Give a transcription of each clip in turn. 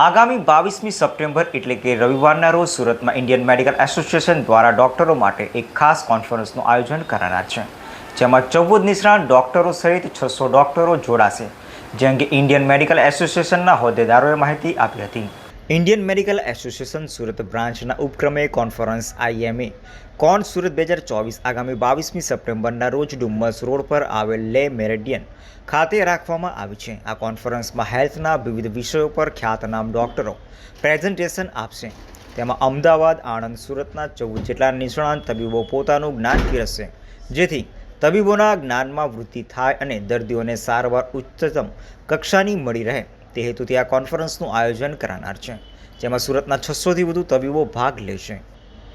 આગામી બાવીસમી સપ્ટેમ્બર એટલે કે રવિવારના રોજ સુરતમાં ઇન્ડિયન મેડિકલ એસોસિએશન દ્વારા ડોક્ટરો માટે એક ખાસ કોન્ફરન્સનું આયોજન કરાનાર છે, જેમાં ચૌદ નિષ્ણાત ડોક્ટરો સહિત છસો ડોક્ટરો જોડાશે જે અંગે ઇન્ડિયન મેડિકલ એસોસિએશનના હોદ્દેદારોએ માહિતી આપી હતી. ઇન્ડિયન મેડિકલ એસોસિએશન સુરત બ્રાન્ચના ઉપક્રમે કોન્ફરન્સ આઈએમએ. કોન સુરત બે હજાર ચોવીસ આગામી બાવીસમી સપ્ટેમ્બરના રોજ ડુમ્મસ રોડ પર આવેલ લે મેરેડિયન ખાતે રાખવામાં આવી છે. આ કોન્ફરન્સમાં હેલ્થના વિવિધ વિષયો પર ખ્યાતનામ ડોક્ટરો પ્રેઝન્ટેશન આપશે. તેમાં અમદાવાદ, આણંદ, સુરતના ચૌદ જેટલા નિષ્ણાંત તબીબો પોતાનું જ્ઞાન પીરસશે, જેથી તબીબોના જ્ઞાનમાં વૃદ્ધિ થાય અને દર્દીઓને સારવાર ઉચ્ચતમ કક્ષાની મળી રહે. તે હેતુથી આ કોન્ફરન્સનું આયોજન કરાનાર છે, જેમાં સુરતના છસોથી વધુ તબીબો ભાગ લેશે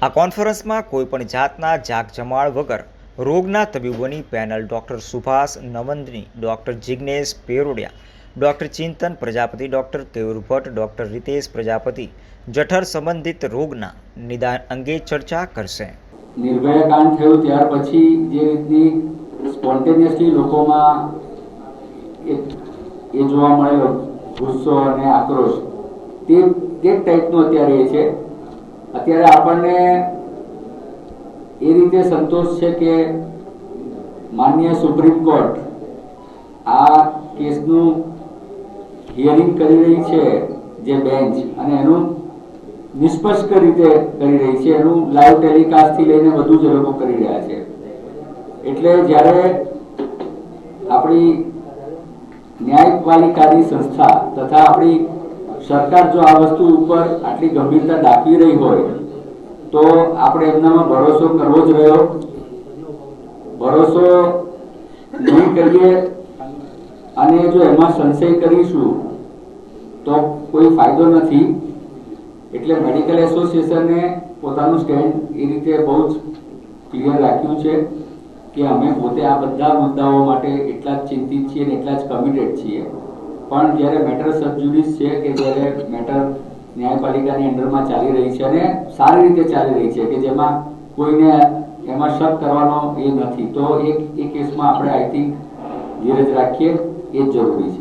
આ કોન્ફરન્સમાં કોઈપણ જાતના જાગજમાળ વગર રોગના તબીબોની panel doctor Subhash Navandani, doctor Jignesh Parodia, doctor Chintan Prajapati, doctor Keyur Bhatt, doctor Ritesh Prajapati જઠર સંબંધિત રોગના નિદાન અંગે ચર્ચા કરશે. નિર્ભયા કાંડ થયું ત્યાર પછી જે રીતની સ્પોન્ટેનિયસલી લોકોમાં એ જોવા મળેલો ગુસ્સો અને આક્રોશ. તે તે ટાઈપનું અત્યારે એ છે. અત્યારે આપણને એ રીતે સંતોષ છે કે માન્ય સુપ્રીમ કોર્ટ આ કેસનું હિયરિંગ કરી રહી છે જે બેન્ચ અને એનું નિષ્પષ્ટ રીતે કરી રહી છે. એનું લાઈવ ટેલિકાસ્ટથી લઈને બધું જ લોકો કરી રહ્યા છે. એટલે જ્યારે આપણી ન્યાયપાલિકાની સંસ્થા તથા આપણી સરકાર જો આ વસ્તુ ઉપર આટલી ગંભીરતા દાખવી રહી હોય, તો આપણે એમનામાં ભરોસો કરવો જ રહ્યો. ભરોસો નહીં કરીએ અને જો એમાં સંશય કરીશું, તો કોઈ ફાયદો નથી. એટલે મેડિકલ એસોસિએશને પોતાનું સ્ટેન્ડ એ રીતે બહુ જ ક્લિયર રાખ્યું છે. કે અમે પોતે આ બધા મુદ્દાઓ માટે એટલા જ ચિંતિત છીએ અને એટલા જ કમિટેડ છીએ. પણ જ્યારે મેટર સબજ્યુડિસ છે કે જ્યારે મેટર ન્યાયપાલિકાની અંડરમાં ચાલી રહી છે અને સારી રીતે ચાલી રહી છે કે જેમાં કોઈને એમાં શક કરવાનો એ નથી, તો એક એ કેસમાં આપણે આઈ થિંક ધીરજ રાખીએ, એ જ જરૂરી છે.